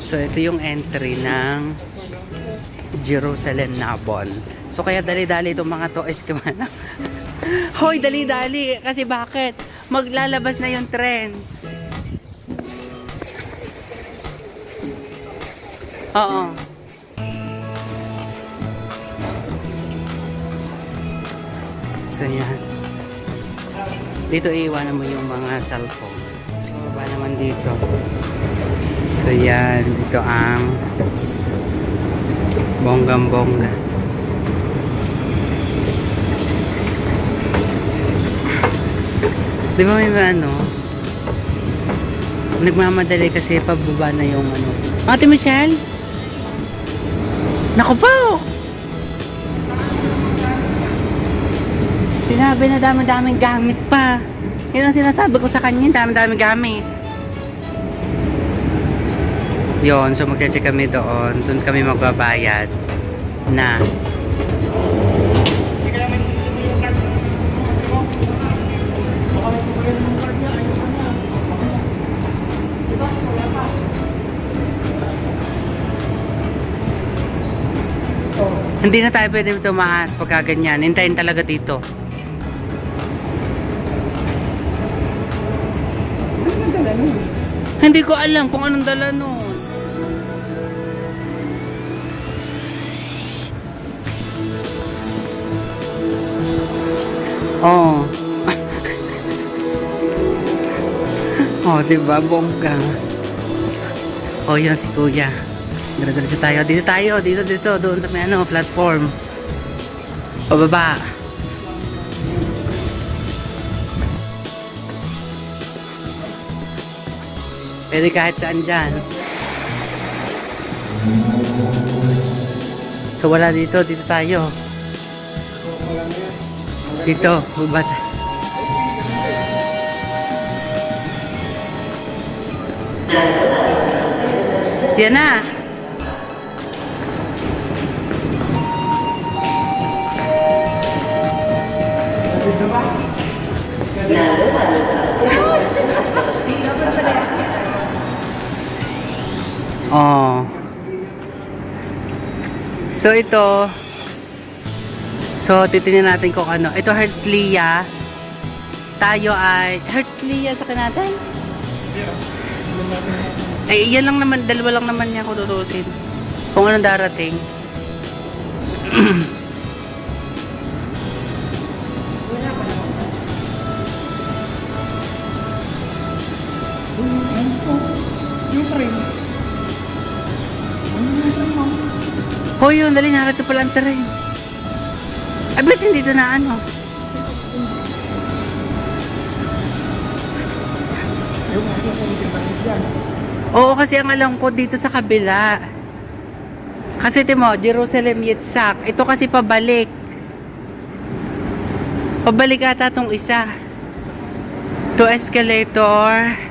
So, ito yung entry ng Jerusalem Nabon. So, kaya dali-dali itong mga to. Hoy, dali-dali. Kasi bakit? Maglalabas na yung tren. Oo. So, yan. Dito iiwanan mo yung mga cellphone. Baba naman dito. So yan, dito ang bonggang bongga. Di ba may ano? Nagmamadali kasi pababa na yung ano. Ate Michelle? Naku po! Sinabi na dami-daming gamit pa. Yan ang sinasabi ko sa kanya, dami-daming gamit. Yon, so magche-check kami doon. Doon kami magbabayad na. Hindi na tayo pwede tumaas pagka ganyan. Hintayin talaga dito. Hindi ko alam kung anong dala nun. Oh. oh, di ba? Bongga. Oh, yan si Kuya. Diretso tayo. Dito tayo. Dito, dito. Doon sa may ano, platform. Pababa. Pwede kahit saan dyan. So wala dito, dito tayo. Dito, baba tayo. Yan na. So ito So titingnan natin kung ano. Ito Herzliya. Tayo ay Herzliya sa natin. Eh, yan lang naman, dalawa lang naman niya kung tutusin. Kung anong darating. Yung Hoy, yun, dali narito pala ang tren. Ay, ba't hindi ito na ano? Oo, kasi ang alam ko dito sa kabila. Kasi timo, Jerusalem Yitzhak. Ito kasi pabalik. Pabalik ata tong isa. To escalator.